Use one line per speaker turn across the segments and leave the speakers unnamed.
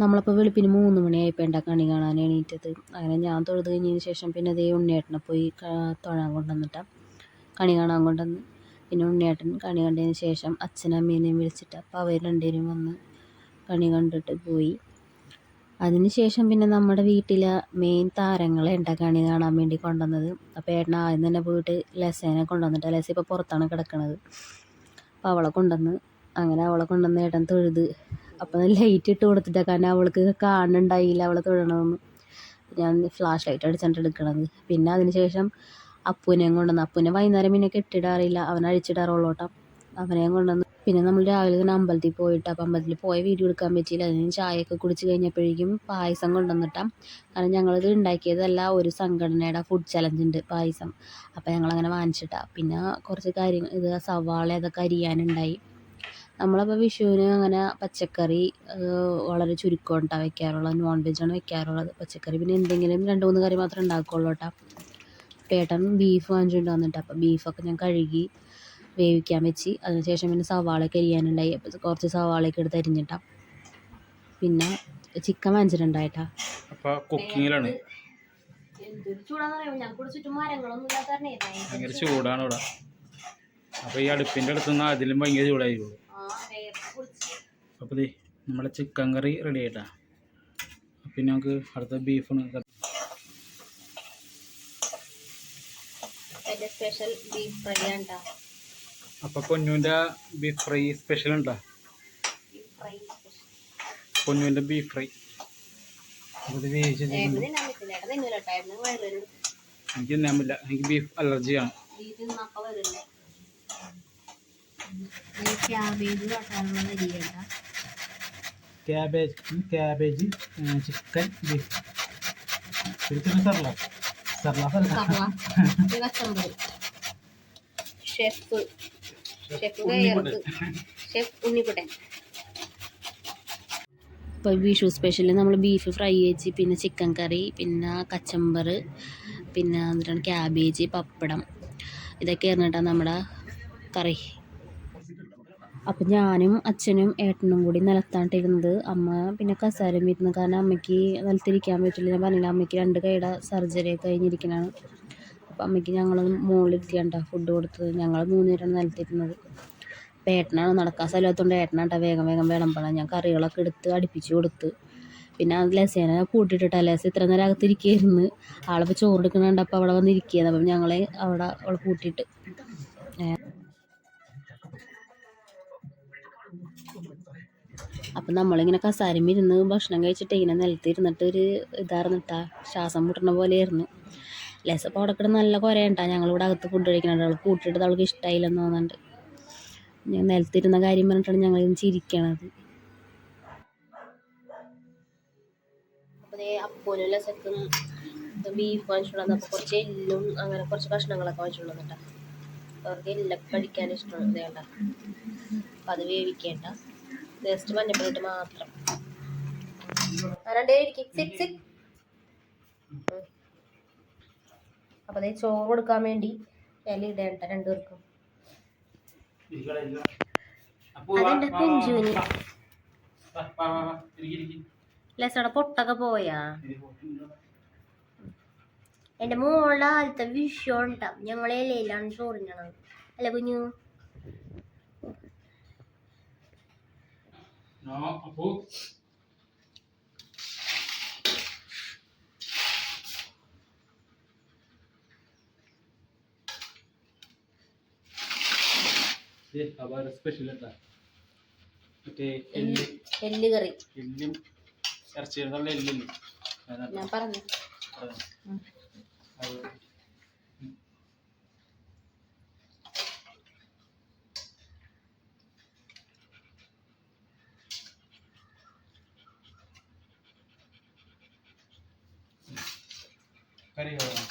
നമ്മളപ്പോൾ വെളുപ്പിന് മൂന്ന് മണിയായപ്പോൾ എന്റെ കണി കാണാൻ എണീറ്റത്. അങ്ങനെ ഞാൻ തൊഴുത് കഴിഞ്ഞതിന് ശേഷം പിന്നെ അതേ ഉണ്ണിയേട്ടനെ പോയി തൊഴാൻ കൊണ്ടുവന്നിട്ട്. കണി കാണാൻ കൊണ്ടുവന്ന്. പിന്നെ ഉണ്ണിയേട്ടൻ കണി കണ്ടതിന് ശേഷം അച്ഛനും അമ്മേനെയും വിളിച്ചിട്ട് അപ്പോൾ അവർ രണ്ടുപേരും വന്ന് കണി കണ്ടിട്ട് പോയി. അതിന് ശേഷം പിന്നെ നമ്മുടെ വീട്ടിലെ മെയിൻ താരങ്ങളെ ഉണ്ടാ കണി കാണാൻ വേണ്ടി കൊണ്ടുവന്നത്? അപ്പോൾ ഏട്ടൻ ആദ്യം തന്നെ പോയിട്ട് ലസേനെ കൊണ്ടുവന്നിട്ട്. ലസ ഇപ്പോൾ പുറത്താണ് കിടക്കുന്നത് അപ്പോൾ അവളെ കൊണ്ടുവന്ന് അങ്ങനെ അവളെ കൊണ്ടുവന്ന് ഏട്ടൻ തൊഴുത് അപ്പോൾ ലൈറ്റ് ഇട്ട് കൊടുത്തിട്ട്. കാരണം അവൾക്ക് കാണുന്നുണ്ടായില്ല അവളെ തൊഴണമെന്ന് ഞാൻ ഫ്ലാഷ് ലൈറ്റ് അടിച്ചിട്ട് എടുക്കണത്. പിന്നെ അതിനുശേഷം അപ്പൂനെയും കൊണ്ടുവന്ന്. അപ്പൂനെ വൈകുന്നേരം പിന്നെ കെട്ടിടാറില്ല. അവൻ അഴിച്ചിടാറുള്ളൂട്ടോ. അവനെയും കൊണ്ടുവന്ന്. പിന്നെ നമ്മൾ രാവിലെ തന്നെ അമ്പലത്തിൽ പോയിട്ട് അപ്പം അമ്പലത്തിൽ പോയി വീഡിയോ എടുക്കാൻ പറ്റിയില്ല. അതിന് ചായയൊക്കെ കുടിച്ച് കഴിഞ്ഞപ്പോഴേക്കും പായസം കൊണ്ടുവന്നിട്ടാം. കാരണം ഞങ്ങളിത് ഉണ്ടാക്കിയതല്ല ഒരു സംഘടനയുടെ ഫുഡ് ചലഞ്ച് ഉണ്ട് പായസം. അപ്പം ഞങ്ങളങ്ങനെ വാങ്ങിച്ചിട്ടാണ് പിന്നെ കുറച്ച് കാര്യങ്ങൾ ഇത് സവാള അതൊക്കെ അരിയാനുണ്ടായി. നമ്മളപ്പോൾ വിഷുവിന് അങ്ങനെ പച്ചക്കറി വളരെ ചുരുക്കം കേട്ടോ വെക്കാറുള്ളത്. നോൺ വെജാണ് വെക്കാറുള്ളത് പച്ചക്കറി. പിന്നെ എന്തെങ്കിലും രണ്ട് മൂന്ന് കറി മാത്രമേ ഉണ്ടാക്കുകയുള്ളൂ കേട്ടോ പേട്ടൻ ബീഫ് വാങ്ങിച്ചുകൊണ്ട് വന്നിട്ട് അപ്പോൾ ബീഫൊക്കെ ഞാൻ കഴുകി വേവിക്കാൻ വെച്ച്. അതിനുശേഷം പിന്നെ സവാളയൊക്കെ അരിയാനുണ്ടായി. അപ്പോൾ കുറച്ച് സവാളയൊക്കെ എടുത്ത് അരിഞ്ഞിട്ടാ. പിന്നെ ചിക്കൻ വാങ്ങിച്ചിട്ടുണ്ടായിട്ടാ
കുക്കിങ്ങിലാണ്. ഭയങ്കര ചൂടാണ് ഇവിടെ. അപ്പൊ ഈ അടുപ്പിന്റെ അടുത്തുനിന്ന് അതിലും ഭയങ്കര ചൂടായിരിക്കും അപ്പൊ ദേ നമ്മളെ ചിക്കൻ കറി റെഡി ആയിട്ടാ. പിന്നെ നമുക്ക് അടുത്ത ബീഫാണ്
സ്പെഷ്യൽ ബീഫ് ഫ്രൈ ആണ് അപ്പോൾ
അപ്പൊ പൊന്നുവിന്റെ ബീഫ് ഫ്രൈ സ്പെഷ്യൽ ഉണ്ടാ?
സ്പെഷ്യൽ
ബീഫ് ഫ്രൈ എനിക്ക് തിന്നാൻ പറ്റില്ല. എനിക്ക് beef അലർജിയാണ്
cabbage
cabbage cabbage chicken beef ശരിക്കും സർല.
ഷെഫ് ഷെഫ് ഷെഫ് ഉണ്ണിക്കുട്ടൻ ഇപ്പോൾ വിഷു സ്പെഷ്യൽ നമ്മൾ ബീഫ് ഫ്രൈ വെച്ച് പിന്നെ ചിക്കൻ കറി പിന്നെ കച്ചമ്പർ പിന്നെ എന്താണ് ക്യാബേജ് പപ്പടം. ഇതൊക്കെയായിരുന്നു കേട്ടോ നമ്മുടെ കറി. അപ്പം ഞാനും അച്ഛനും ഏട്ടനും കൂടി നിലത്താണ്ടിരുന്നത് അമ്മ പിന്നെ കസാരം ഇരുന്നു കാരണം അമ്മയ്ക്ക് നിലത്തിരിക്കാൻ പറ്റില്ല. ഞാൻ പറഞ്ഞില്ല അമ്മയ്ക്ക് രണ്ട് കൈയുടെ സർജറി കഴിഞ്ഞിരിക്കണതാണ്. അപ്പം അമ്മയ്ക്ക് ഞങ്ങൾ മുകളിലിരുത്തിയാണ്ടാ ഫുഡ് കൊടുത്തത്. ഞങ്ങൾ മൂന്നുപേരാണ് നിലത്തിരുന്നത്. അപ്പം ഏട്ടനാണ് നടക്കാൻ സ്ഥലത്തുകൊണ്ട് ഏട്ടനാട്ടാ വേഗം വേഗം വിളമ്പണം. ഞാൻ കറികളൊക്കെ എടുത്ത് അടുപ്പിച്ച് കൊടുത്ത്. പിന്നെ ലസേനെ കൂട്ടിയിട്ടിട്ടാ ലസ ഇത്ര നേരം അകത്തിരിക്കുകയായിരുന്നു ആളിപ്പോൾ ചോറ് എടുക്കണുണ്ട് അവിടെ വന്നിരിക്കുകയാണ്. അപ്പം ഞങ്ങളെ അവിടെ അവളെ കൂട്ടിയിട്ട്. അപ്പം നമ്മളിങ്ങനെ കസാരം ഇരുന്ന് ഭക്ഷണം കഴിച്ചിട്ട് ഇങ്ങനെ നിലത്തിരുന്നിട്ട് ഒരു ഇതായിരുന്നിട്ടാ ശ്വാസം മുട്ടണ പോലെയായിരുന്നു. ലെസപ്പോൾ അവിടെ കിടന്ന് നല്ല കുറയണ്ടാ ഞങ്ങളിവിടെ അകത്ത് ഫുഡ് കഴിക്കണുണ്ട്. അവൾ കൂട്ടിയിട്ട് അവൾക്ക് ഇഷ്ടമായില്ലെന്ന് തോന്നുന്നുണ്ട്. ഞാൻ നിലത്തിരുന്ന കാര്യം പറഞ്ഞിട്ടാണ് ഞങ്ങൾ ചിരിക്കണത്. അപ്പോലും ലെസക്കും ബീഫ് വാങ്ങിച്ചുള്ളത് അപ്പോൾ കുറച്ച് എല്ലും അങ്ങനെ കുറച്ച് കഷ്ണങ്ങളൊക്കെ വാങ്ങിച്ചുകൊണ്ടു വന്നിട്ടാ അവർക്ക് എല്ലൊക്കെ കഴിക്കാൻ ഇഷ്ടമാണ് വേണ്ട അപ്പം അത് വേവിക്കേണ്ട. ജസ്റ്റ് മഞ്ഞപ്പൊടിയിട്ട് മാത്രം. രണ്ടേ അപ്പം അതേ ചോറ് കൊടുക്കാൻ വേണ്ടി ഇല ഇടേണ്ട രണ്ടുപേർക്കും. അതെന്റെ കുഞ്ചുവിന് ലസയുടെ പൊട്ടൊക്കെ പോയാ? എന്റെ മോളുടെ ആദ്യത്തെ വിഷയം ഉണ്ടാവും ഞങ്ങളെ ഇലയിലാണ് ചോറിഞ്ഞണത് അല്ല കുഞ്ഞു?
അപ്പോ സ്പെഷ്യൽ എന്താ മറ്റേ എല്ല്
എല്ല്. കറി.
എല്ലും ഇറച്ചിയുടെ എല്ലില്ലേ?
ഞാൻ പറഞ്ഞു
അതെ. അത് കറി വേണം.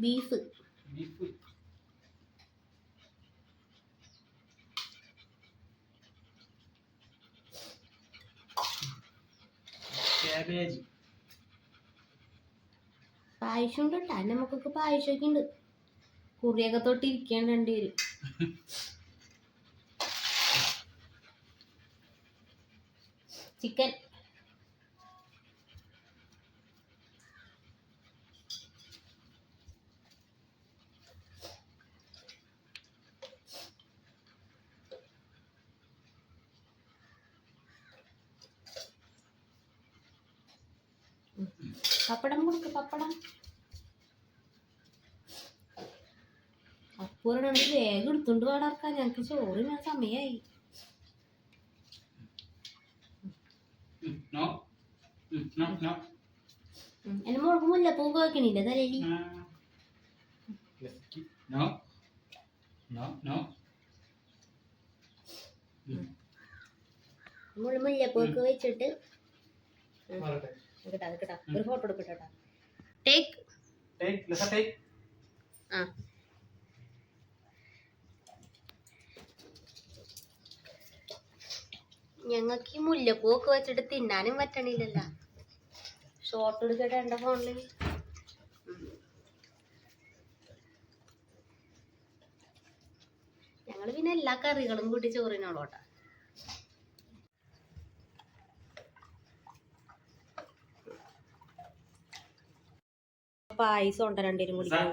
ബീഫ്
ബീഫ് ക്യാബേജ്
പായസം ഉണ്ട് കേട്ടോ നമുക്കൊക്കെ പായസമൊക്കെ ഉണ്ട് കുറിയൊക്കെ തൊട്ട് ഇരിക്കാൻ രണ്ടുപേരും
ചിക്കൻ. പപ്പടം കൊടുക്ക് പപ്പടം. അപ്പൂരണക്ക് വേഗം എടുത്തോണ്ട് പാടാർക്കാ ഞങ്ങക്ക് ഞാൻ സമയായി.
എന്നെ നോ. നോ
ഉം. എന്റെ മുളക് മുല്ലപ്പൂ കേൾക്കണില്ല തലേലി
നോ. No no.
മുളക് മുല്ലപ്പൂ ഒക്കെ വെച്ചിട്ട്. കിട്ടാ കിട്ടാ. ഒരു ഫോട്ടോ എടുക്കട്ടെ ടേക്ക്
ടേക്ക് Lisa, ടേക്ക്
ആ. ഞങ്ങൾക്ക് ഈ മുല്ലപ്പൂക്കെ വെച്ചിട്ട് തിന്നാനും പറ്റണില്ലല്ല. ഷോർട്ട് എടുക്കട്ടെ എന്റെ ഫോണിൽ ഞങ്ങൾ പിന്നെ എല്ലാ കറികളും കൂട്ടി ചോറിനോളോട്ടാ പായസം ഉണ്ട് രണ്ടുപേരും കുടിക്കാൻ?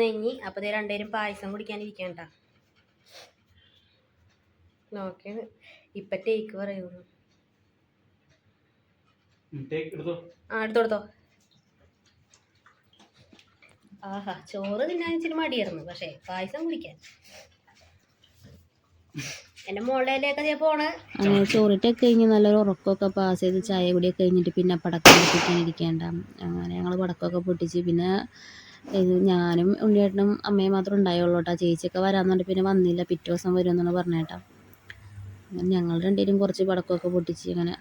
നെഞ്ഞി അപ്പൊ ദേ രണ്ടുപേരും പായസം കുടിക്കാനിരിക്കണ്ട നോക്കി ഇപ്പൊ ടേക്ക് പറയുന്നു. ആ എടുത്തോ എടുത്തോ. ആഹാ ചോറ് തിന്നാൻ ഇച്ചിരി മടിയായിരുന്നു പക്ഷേ പായസം കുടിക്കാൻ.
അങ്ങനെ ചോറിട്ടൊക്കെ കഴിഞ്ഞ് നല്ലൊരു ഉറക്കമൊക്കെ പാസ് ചെയ്ത് ചായ കൂടിയൊക്കെ കഴിഞ്ഞിട്ട് പിന്നെ പടക്കം പൊട്ടിക്കാനിരിക്കേണ്ട അങ്ങനെ ഞങ്ങൾ പടക്കമൊക്കെ പൊട്ടിച്ച് പിന്നെ ഇത് ഞാനും ഉണ്ണിയേട്ടനും അമ്മയും മാത്രം ഉണ്ടായുള്ളൂ കേട്ടോ ചേച്ചിയൊക്കെ വരാമെന്നുണ്ട് പിന്നെ വന്നില്ല. പിറ്റേ ദിവസം വരുമെന്നാണ് പറഞ്ഞേട്ടാ. ഞങ്ങൾ രണ്ടുപേരും കുറച്ച് പടക്കമൊക്കെ പൊട്ടിച്ച് അങ്ങനെ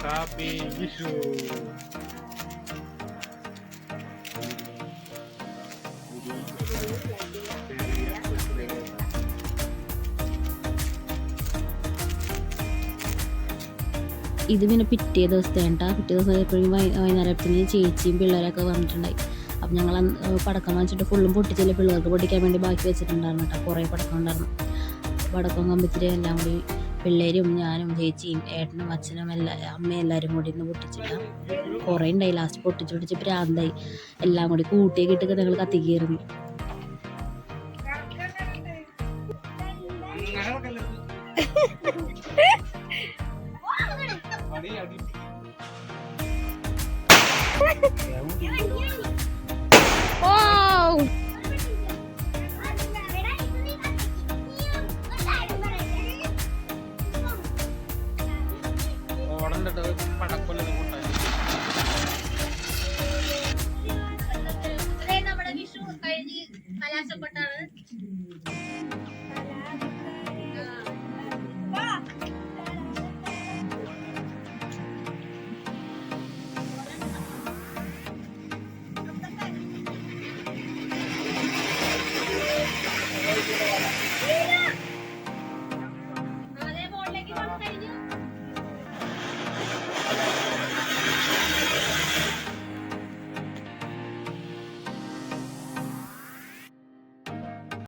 വിഷു
ഇത് പിന്നെ പിറ്റേ ദിവസത്തെ കേട്ടാ പിറ്റേ ദിവസം എപ്പോഴും വൈകുന്നേരത്തിന് ചേച്ചിയും പിള്ളേരൊക്കെ വന്നിട്ടുണ്ടായി. അപ്പം ഞങ്ങൾ പടക്കം വാങ്ങിച്ചിട്ട് ഫുള്ളും പൊട്ടിച്ചില്ല പിള്ളേർക്ക് പൊട്ടിക്കാൻ വേണ്ടി ബാക്കി വെച്ചിട്ടുണ്ടായിരുന്നു കേട്ടോ. കുറേ പടക്കം ഉണ്ടായിരുന്നു പടക്കം കമ്പിച്ചിട്ട് എല്ലാം കൂടി പിള്ളേരും ഞാനും ചേച്ചിയും ഏട്ടനും അച്ഛനും എല്ലാ അമ്മയും എല്ലാവരും കൂടി ഇന്ന് പൊട്ടിച്ചിട്ടാ. കുറേ ഉണ്ടായി. ലാസ്റ്റ് പൊട്ടിച്ച് പൊട്ടിച്ച് പ്രാന്തായി എല്ലാം കൂടി കൂട്ടിയൊക്കെ ഇട്ടൊക്കെ ഞങ്ങൾ കത്തിക്കായിരുന്നു
ഓടണ്ടിട്ട് പടക്കൊല്ലത്